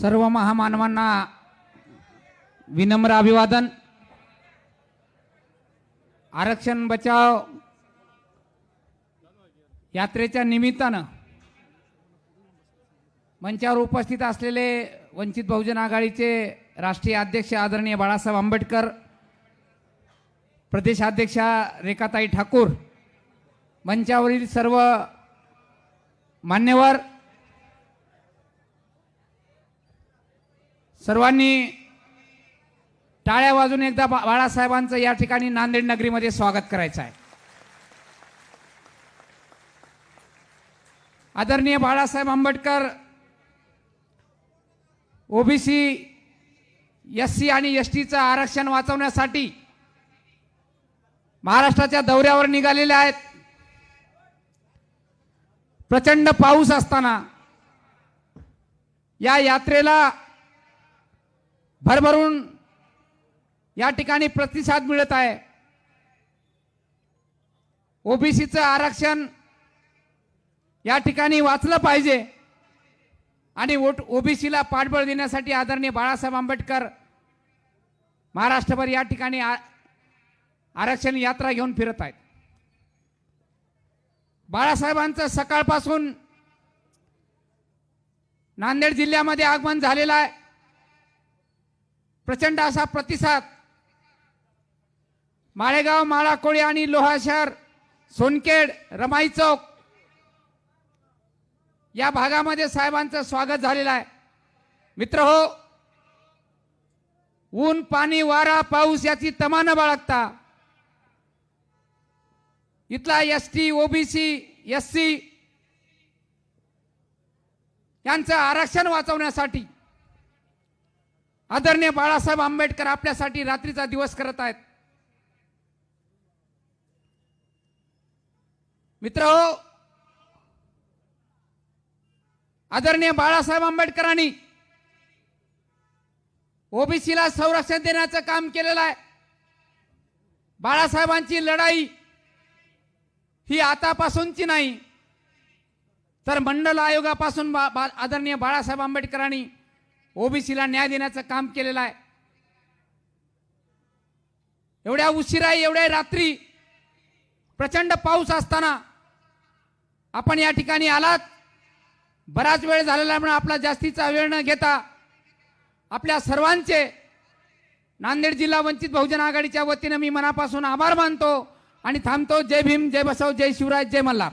सर्व महामानवांना विनम्र अभिवादन. आरक्षण बचाव यात्रेच्या निमित्तानं मंचावर उपस्थित असलेले वंचित बहुजन आघाडीचे राष्ट्रीय अध्यक्ष आदरणीय बाळासाहेब आंबेडकर प्रदेशाध्यक्षा रेखाताई ठाकूर मंचावरील सर्व मान्यवर सर्वांनी टाळ्या वाजून एकदा बा- बाळासाहेबांचं या ठिकाणी नांदेड नगरीमध्ये स्वागत करायचं आहे. आदरणीय Balasaheb Ambedkar OBC S C आणि एस टीचं आरक्षण वाचवण्यासाठी महाराष्ट्राच्या दौऱ्यावर निघालेले आहेत. प्रचंड पाऊस असताना या यात्रेला भरभरून या ठिकाणी प्रतिसाद मिळत आहे. ओबीसीचं आरक्षण या ठिकाणी वाचलं पाहिजे आणि ओट ओबीसीला पाठबळ देण्यासाठी आदरणीय बाळासाहेब आंबेडकर महाराष्ट्रभर या ठिकाणी आरक्षण यात्रा घेऊन फिरत आहेत. बाळासाहेबांचं सकाळपासून नांदेड जिल्ह्यामध्ये आगमन झालेलं आहे. प्रचंड असा प्रतिसाद. माळेगाव माळाकोळी आणि लोहा शहर सोनखेड रमाई चौक या भागामध्ये साहेबांचं स्वागत झालेलं आहे. मित्र हो ऊन पाणी वारा पाऊस याची तमा न बाळगता. इथला S T OBC S C यांचं आरक्षण वाचवण्यासाठी आदरणीय बाळासाहेब आंबेडकर आपल्यासाठी रात्रीचा दिवस करत आहेत. मित्र हो आदरणीय बाळासाहेब आंबेडकरांनी ओबीसीला संरक्षण देण्याचं काम केलेलं आहे. बाळासाहेबांची लढाई ही आतापासूनची नाही तर मंडल आयोगापासून बा, बा, आदरणीय बाळासाहेब आंबेडकरांनी ओबीसीला न्याय देण्याचं काम केलेलं आहे. एवढ्या उशिरा एवढ्या रात्री प्रचंड पाऊस असताना आपण या ठिकाणी आलात. बराच वेळ झालेला आहे म्हणून आपला जास्तीचा वेळ न घेता आपल्या सर्वांचे नांदेड जिल्हा वंचित बहुजन आघाडीच्या वतीनं मी मनापासून आभार मानतो आणि थांबतो. जय भीम जय बसव जय शिवराज जय मल्हार.